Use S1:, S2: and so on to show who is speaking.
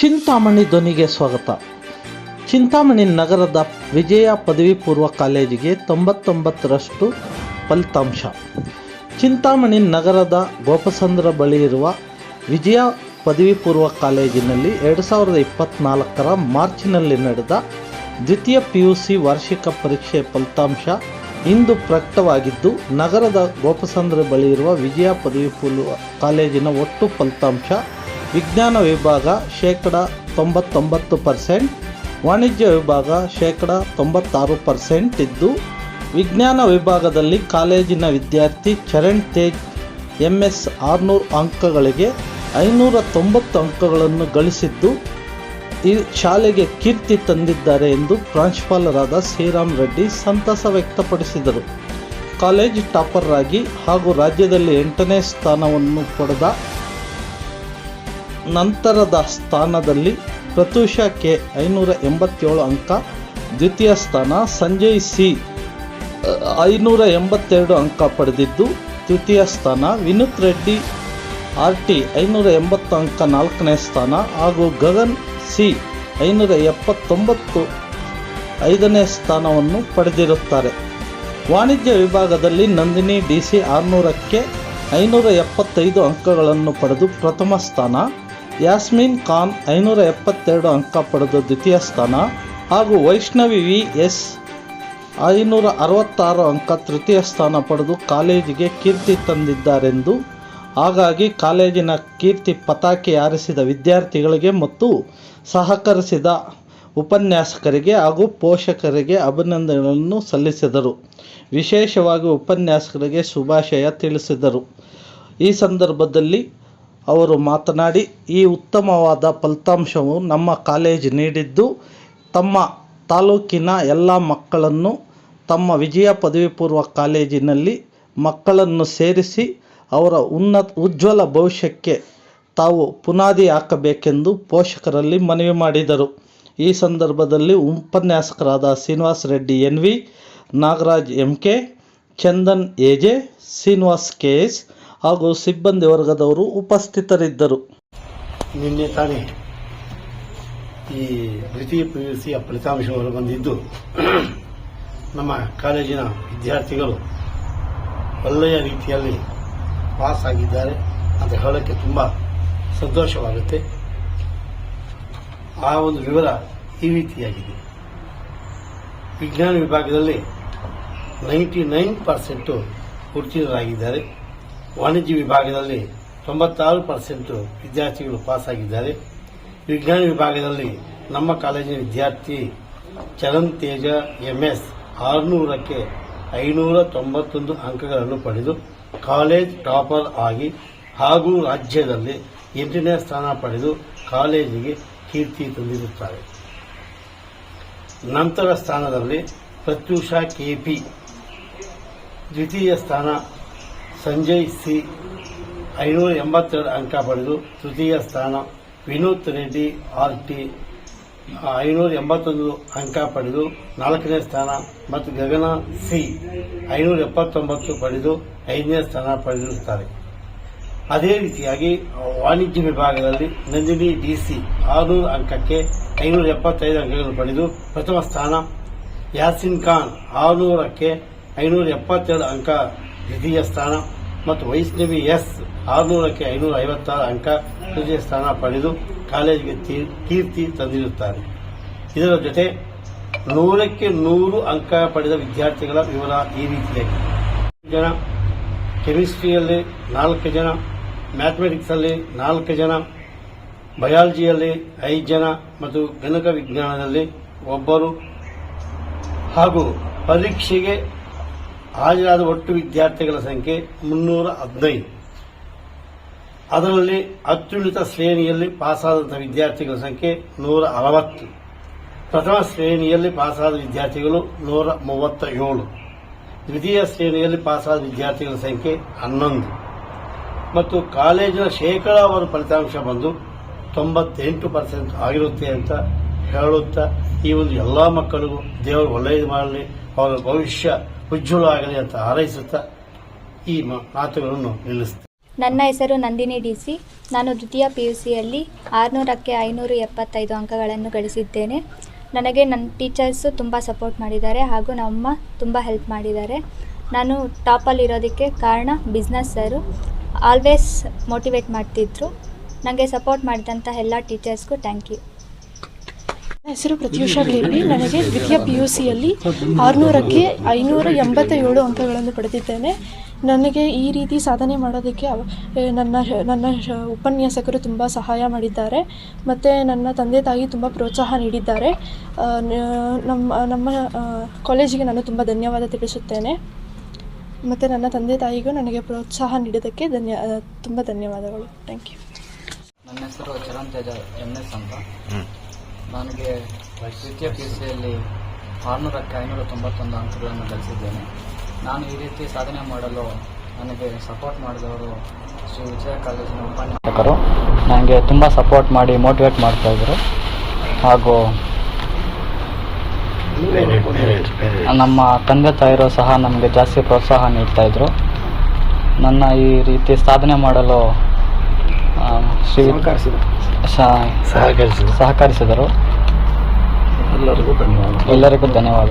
S1: ಚಿಂತಾಮಣಿ ಧ್ವನಿಗೆ ಸ್ವಾಗತ. ಚಿಂತಾಮಣಿ ನಗರದ ವಿಜಯ ಪದವಿ ಪೂರ್ವ ಕಾಲೇಜಿಗೆ ತೊಂಬತ್ತೊಂಬತ್ತರಷ್ಟು ಫಲಿತಾಂಶ. ಚಿಂತಾಮಣಿ ನಗರದ ಗೋಪಸಂದ್ರ ಬಳಿ ಇರುವ ವಿಜಯ ಪದವಿ ಪೂರ್ವ ಕಾಲೇಜಿನಲ್ಲಿ ಎರಡು ಸಾವಿರದ ಇಪ್ಪತ್ತ್ನಾಲ್ಕರ ಮಾರ್ಚಿನಲ್ಲಿ ನಡೆದ ದ್ವಿತೀಯ ಪಿ ಯು ಸಿ ವಾರ್ಷಿಕ ಪರೀಕ್ಷೆ ಫಲಿತಾಂಶ ಇಂದು ಪ್ರಕಟವಾಗಿದ್ದು, ನಗರದ ಗೋಪಸಂದ್ರ ಬಳಿ ಇರುವ ವಿಜಯ ಪದವಿ ಪೂರ್ವ ಕಾಲೇಜಿನ ಒಟ್ಟು ಫಲಿತಾಂಶ ವಿಜ್ಞಾನ ವಿಭಾಗ ಶೇಕಡ ತೊಂಬತ್ತೊಂಬತ್ತು ಪರ್ಸೆಂಟ್, ವಾಣಿಜ್ಯ ವಿಭಾಗ ಶೇಕಡ ತೊಂಬತ್ತಾರು ಪರ್ಸೆಂಟ್ ಇದ್ದು, ವಿಜ್ಞಾನ ವಿಭಾಗದಲ್ಲಿ ಕಾಲೇಜಿನ ವಿದ್ಯಾರ್ಥಿ ಚರಣ್ ತೇಜ್ ಎಂ ಎಸ್ ಆರುನೂರು ಅಂಕಗಳಿಗೆ ಐನೂರ ತೊಂಬತ್ತು ಅಂಕಗಳನ್ನು ಗಳಿಸಿದ್ದು, ಈ ಶಾಲೆಗೆ ಕೀರ್ತಿ ತಂದಿದ್ದಾರೆ ಎಂದು ಪ್ರಾಂಶುಪಾಲರಾದ ಶ್ರೀರಾಮ್ ರೆಡ್ಡಿ ಸಂತಸ ವ್ಯಕ್ತಪಡಿಸಿದರು. ಕಾಲೇಜ್ ಟಾಪರ್ ಆಗಿ ಹಾಗೂ ರಾಜ್ಯದಲ್ಲಿ ಎಂಟನೇ ಸ್ಥಾನವನ್ನು ಪಡೆದ ನಂತರದ ಸ್ಥಾನದಲ್ಲಿ ಪ್ರತೂಷ ಕೆ ಐನೂರ ಎಂಬತ್ತೇಳು ಅಂಕ, ದ್ವಿತೀಯ ಸ್ಥಾನ ಸಂಜಯ್ ಸಿ ಐನೂರ ಎಂಬತ್ತೆರಡು ಅಂಕ ಪಡೆದಿದ್ದು, ತೃತೀಯ ಸ್ಥಾನ ವಿನೂತ್ ರೆಡ್ಡಿ ಆರ್ ಟಿ ಐನೂರ ಎಂಬತ್ತು ಅಂಕ ನಾಲ್ಕನೇ ಸ್ಥಾನ ಹಾಗೂ ಗಗನ್ ಸಿ ಐನೂರ ಎಪ್ಪತ್ತೊಂಬತ್ತು ಐದನೇ ಸ್ಥಾನವನ್ನು ಪಡೆದಿರುತ್ತಾರೆ. ವಾಣಿಜ್ಯ ವಿಭಾಗದಲ್ಲಿ ನಂದಿನಿ ಡಿ ಸಿ ಆರುನೂರಕ್ಕೆ ಐನೂರ ಎಪ್ಪತ್ತೈದು ಅಂಕಗಳನ್ನು ಪಡೆದು ಪ್ರಥಮ ಸ್ಥಾನ. ಯಾಸ್ಮಿನ್ ಖಾನ್ ಐನೂರ ಎಪ್ಪತ್ತೆರಡು ಅಂಕ ಪಡೆದು ದ್ವಿತೀಯ ಸ್ಥಾನ ಹಾಗೂ ವೈಷ್ಣವಿ ವಿ ಎಸ್ ಐನೂರ ಅರವತ್ತಾರು ಅಂಕ ತೃತೀಯ ಸ್ಥಾನ ಪಡೆದು ಕಾಲೇಜಿಗೆ ಕೀರ್ತಿ ತಂದಿದ್ದಾರೆಂದು. ಹಾಗಾಗಿ ಕಾಲೇಜಿನ ಕೀರ್ತಿ ಪತಾಕೆ ಹಾರಿಸಿದ ವಿದ್ಯಾರ್ಥಿಗಳಿಗೆ ಮತ್ತು ಸಹಕರಿಸಿದ ಉಪನ್ಯಾಸಕರಿಗೆ ಹಾಗೂ ಪೋಷಕರಿಗೆ ಅಭಿನಂದನೆಗಳನ್ನು ಸಲ್ಲಿಸಿದರು. ವಿಶೇಷವಾಗಿ ಉಪನ್ಯಾಸಕರಿಗೆ ಶುಭಾಶಯ ತಿಳಿಸಿದರು. ಈ ಸಂದರ್ಭದಲ್ಲಿ ಅವರು ಮಾತನಾಡಿ, ಈ ಉತ್ತಮವಾದ ಫಲಿತಾಂಶವು ನಮ್ಮ ಕಾಲೇಜ್ ನೀಡಿದ್ದು, ತಮ್ಮ ತಾಲೂಕಿನ ಎಲ್ಲ ಮಕ್ಕಳನ್ನು ತಮ್ಮ ವಿಜಯ ಪದವಿ ಪೂರ್ವ ಕಾಲೇಜಿನಲ್ಲಿ ಮಕ್ಕಳನ್ನು ಸೇರಿಸಿ ಅವರ ಉನ್ನತ ಉಜ್ವಲ ಭವಿಷ್ಯಕ್ಕೆ ತಾವು ಪುನಾದಿ ಹಾಕಬೇಕೆಂದು ಪೋಷಕರಲ್ಲಿ ಮನವಿ ಮಾಡಿದರು. ಈ ಸಂದರ್ಭದಲ್ಲಿ ಉಪನ್ಯಾಸಕರಾದ Srinivas Reddy, N V Nagaraj, M K Chandan A J Srinivas, K S ಹಾಗೂ ಸಿಬ್ಬಂದಿ ವರ್ಗದವರು ಉಪಸ್ಥಿತರಿದ್ದರು.
S2: ನಿನ್ನೆ ತಾನೇ ಈ ದ್ವಿತೀಯ ಪಿ ಯು ಸಿಯ ಫಲಿತಾಂಶ ಹೊರಬಂದಿದ್ದು, ನಮ್ಮ ಕಾಲೇಜಿನ ವಿದ್ಯಾರ್ಥಿಗಳು ಒಳ್ಳೆಯ ರೀತಿಯಲ್ಲಿ ಪಾಸ್ ಆಗಿದ್ದಾರೆ ಅಂತ ಹೇಳೋಕ್ಕೆ ತುಂಬ ಸಂತೋಷವಾಗುತ್ತೆ. ಆ ಒಂದು ವಿವರ ಈ ರೀತಿಯಾಗಿದೆ. ವಿಜ್ಞಾನ ವಿಭಾಗದಲ್ಲಿ ನೈಂಟಿ ನೈನ್ ಪರ್ಸೆಂಟು ಉತ್ತೀರ್ಣರಾಗಿದ್ದಾರೆ. ವಾಣಿಜ್ಯ ವಿಭಾಗದಲ್ಲಿ ತೊಂಬತ್ತಾರು ಪರ್ಸೆಂಟ್ ವಿದ್ಯಾರ್ಥಿಗಳು ಪಾಸ್ ಆಗಿದ್ದಾರೆ ವಿಜ್ಞಾನ ವಿಭಾಗದಲ್ಲಿ ನಮ್ಮ ಕಾಲೇಜಿನ ವಿದ್ಯಾರ್ಥಿ ಚರಣ್ ತೇಜ, ಎಂಎಸ್ ಆರುನೂರಕ್ಕೆ ಐನೂರ ತೊಂಬತ್ತೊಂದು ಅಂಕಗಳನ್ನು ಪಡೆದು ಕಾಲೇಜ್ ಟಾಪರ್ ಆಗಿ ಹಾಗೂ ರಾಜ್ಯದಲ್ಲಿ ಎಂಟನೇ ಸ್ಥಾನ ಪಡೆದು ಕಾಲೇಜಿಗೆ ಕೀರ್ತಿ ತಂದಿರುತ್ತಾರೆ. ನಂತರ ಸ್ಥಾನದಲ್ಲಿ ಪ್ರತ್ಯೂಷ ಕೆಪಿ ದ್ವಿತೀಯ ಸ್ಥಾನ ಸಂಜಯ್ ಸಿ ಐನೂರ ಎಂಬತ್ತೆರಡು ಅಂಕ ಪಡೆದು ತೃತೀಯ ಸ್ಥಾನ ವಿನೋತ್ ರೆಡ್ಡಿ ಆರ್ ಟಿ ಐನೂರ ಎಂಬತ್ತೊಂದು ಅಂಕ ಪಡೆದು ನಾಲ್ಕನೇ ಸ್ಥಾನ ಮತ್ತು ಗಗನ ಸಿ ಐನೂರ ಎಪ್ಪತ್ತೊಂಬತ್ತು ಪಡೆದು ಐದನೇ ಸ್ಥಾನ ಪಡೆದಿರುತ್ತಾರೆ. ಅದೇ ರೀತಿಯಾಗಿ ವಾಣಿಜ್ಯ ವಿಭಾಗದಲ್ಲಿ ನಂದಿನಿ ಡಿಸಿ ಆರುನೂರು ಅಂಕಕ್ಕೆ ಐನೂರ ಎಪ್ಪತ್ತೈದು ಅಂಕಗಳನ್ನು ಪಡೆದು ಪ್ರಥಮ ಸ್ಥಾನ ಯಾಸಿನ್ ಖಾನ್ ಆರುನೂರಕ್ಕೆ ಐನೂರ ಎಪ್ಪತ್ತೆರಡು ಅಂಕ ದ್ವಿತೀಯ ಸ್ಥಾನ ಮತ್ತು ವೈಷ್ಣವಿ ಎಸ್ ಆರುನೂರಕ್ಕೆ ಐನೂರ ಐವತ್ತಾರು ಅಂಕ ತೃತೀಯ ಸ್ಥಾನ ಪಡೆದು ಕಾಲೇಜಿಗೆ ಕೀರ್ತಿ ತಂದಿರುತ್ತಾರೆ. ಇದರ ಜೊತೆ ನೂರಕ್ಕೆ ನೂರು ಅಂಕ ಪಡೆದ ವಿದ್ಯಾರ್ಥಿಗಳ ವಿವರ ಈ ರೀತಿಯಾಗಿದೆ ಜನ, ಕೆಮಿಸ್ಟ್ರಿಯಲ್ಲಿ ನಾಲ್ಕು ಜನ ಮ್ಯಾಥಮೆಟಿಕ್ಸ್ ಅಲ್ಲಿ ನಾಲ್ಕು ಜನ, ಬಯಾಲಜಿಯಲ್ಲಿ ಐದು ಜನ ಮತ್ತು ಗಣಕ ವಿಜ್ಞಾನದಲ್ಲಿ ಒಬ್ಬರು ಹಾಗೂ ಪರೀಕ್ಷೆಗೆ ಹಾಜರಾದ ಒಟ್ಟು ವಿದ್ಯಾರ್ಥಿಗಳ ಸಂಖ್ಯೆ ಮುನ್ನೂರ ಹದಿನೈದು. ಅದರಲ್ಲಿ ಅತ್ಯುನ್ನತ ಶ್ರೇಣಿಯಲ್ಲಿ ಪಾಸಾದಂಥ ವಿದ್ಯಾರ್ಥಿಗಳ ಸಂಖ್ಯೆ ನೂರ ಅರವತ್ತು. ಪ್ರಥಮ ಶ್ರೇಣಿಯಲ್ಲಿ ಪಾಸಾದ ವಿದ್ಯಾರ್ಥಿಗಳು ನೂರ ಮೂವತ್ತ ಏಳು. ದ್ವಿತೀಯ ಶ್ರೇಣಿಯಲ್ಲಿ ಪಾಸಾದ ವಿದ್ಯಾರ್ಥಿಗಳ ಸಂಖ್ಯೆ ಹನ್ನೊಂದು. ಮತ್ತು ಕಾಲೇಜಿನ ಶೇಕಡಾವಾರು ಫಲಿತಾಂಶ ಬಂದು ತೊಂಬತ್ತೆಂಟು ಪರ್ಸೆಂಟ್ ಆಗಿರುತ್ತೆ ಅಂತ ಹೇಳುತ್ತಾ ಈ ಒಂದು ಎಲ್ಲಾ ಮಕ್ಕಳಿಗೂ ದೇವರು ಒಳ್ಳೆಯದು ಮಾಡಲಿ, ಅವರ ಭವಿಷ್ಯ ಉಜ್ವಲ ಆಗಲಿ ಅಂತ ಹಾರೈಸುತ್ತಾ ಈ ಮಾತುಗಳನ್ನು ನಿಲ್ಲಿಸುತ್ತೆ
S3: ನನ್ನ ಹೆಸರು ನಂದಿನಿ ಡಿ ಸಿ ನಾನು ದ್ವಿತೀಯ ಪಿ ಯು ಸಿಯಲ್ಲಿ ಆರುನೂರಕ್ಕೆ ಐನೂರು ಎಪ್ಪತ್ತೈದು ಅಂಕಗಳನ್ನು ಗಳಿಸಿದ್ದೇನೆ. ನನಗೆ ನನ್ನ ಟೀಚರ್ಸು ತುಂಬ ಸಪೋರ್ಟ್ ಮಾಡಿದ್ದಾರೆ ಹಾಗೂ ನಮ್ಮಮ್ಮ ತುಂಬ ಹೆಲ್ಪ್ ಮಾಡಿದ್ದಾರೆ. ನಾನು ಟಾಪಲ್ಲಿರೋದಕ್ಕೆ ಕಾರಣ ಬಿಸ್ನೆಸ್ ಸರು. ಆಲ್ವೇಸ್ ಮೋಟಿವೇಟ್ ಮಾಡ್ತಿದ್ರು. ನನಗೆ ಸಪೋರ್ಟ್ ಮಾಡಿದಂಥ ಎಲ್ಲ ಟೀಚರ್ಸ್ಗೂ ಥ್ಯಾಂಕ್ ಯು
S4: ಹೆಸರು ಪ್ರತ್ಯೂಷಾ ಬೇಬಿ ನನಗೆ ದ್ವಿತೀಯ ಪಿ ಯು ಸಿಯಲ್ಲಿ ಆರುನೂರಕ್ಕೆ ಐನೂರ ಎಂಬತ್ತ ಏಳು ಅಂಕಗಳನ್ನು ಪಡೆದಿದ್ದೇನೆ. ನನಗೆ ಈ ರೀತಿ ಸಾಧನೆ ಮಾಡೋದಕ್ಕೆ ಅವ- ನನ್ನ ನನ್ನ ಶ- ಉಪನ್ಯಾಸಕರು ತುಂಬ ಸಹಾಯ ಮಾಡಿದ್ದಾರೆ. ಮತ್ತು ನನ್ನ ತಂದೆ ತಾಯಿ ತುಂಬ ಪ್ರೋತ್ಸಾಹ ನೀಡಿದ್ದಾರೆ. ನಮ್ಮ ನಮ್ಮ ಕಾಲೇಜಿಗೆ ನಾನು ತುಂಬ ಧನ್ಯವಾದ ತಿಳಿಸುತ್ತೇನೆ. ಮತ್ತು ನನ್ನ ತಂದೆ ತಾಯಿಗೂ ನನಗೆ ಪ್ರೋತ್ಸಾಹ ನೀಡಿದ್ದಕ್ಕೆ ಧನ್ಯ ತುಂಬ ಧನ್ಯವಾದಗಳು. ಥ್ಯಾಂಕ್ ಯು
S5: ನನ್ನ ಹೆಸರು ಚರಣ್ ತೇಜ ಎಂ ಎಸ್ ಅಂತ. ನನಗೆ ದ್ವಿತೀಯ ಪಿ ಯು ಸಿಯಲ್ಲಿ ಆರುನೂರಕ್ಕೆ ಐನೂರ ತೊಂಬತ್ತೊಂದು ಅಂಕಗಳನ್ನು ಗಳಿಸಿದ್ದೇನೆ. ನಾನು ಈ ರೀತಿ ಸಾಧನೆ ಮಾಡಲು ನನಗೆ ಸಪೋರ್ಟ್ ಮಾಡಿದವರು ಶ್ರೀ ವಿಜಯ ಕಾಲೇಜಿನ ಉಪನ್ಯಾಸಕರು. ನನಗೆ ತುಂಬ ಸಪೋರ್ಟ್ ಮಾಡಿ ಮೋಟಿವೇಟ್ ಮಾಡ್ತಾಯಿದ್ರು ಹಾಗೂ ನಮ್ಮ ತಂದೆ ತಾಯಿರು ಸಹ ನಮಗೆ ಜಾಸ್ತಿ ಪ್ರೋತ್ಸಾಹ ನೀಡ್ತಾ ಇದ್ದರು ನನ್ನ ಈ ರೀತಿ ಸಾಧನೆ ಮಾಡಲು ಆ, ಶ್ರೀ ಎಲ್ಲರಿಗೂ ಸಹಕರಿಸಿದರು. ಎಲ್ಲರಿಗೂ ಧನ್ಯವಾದ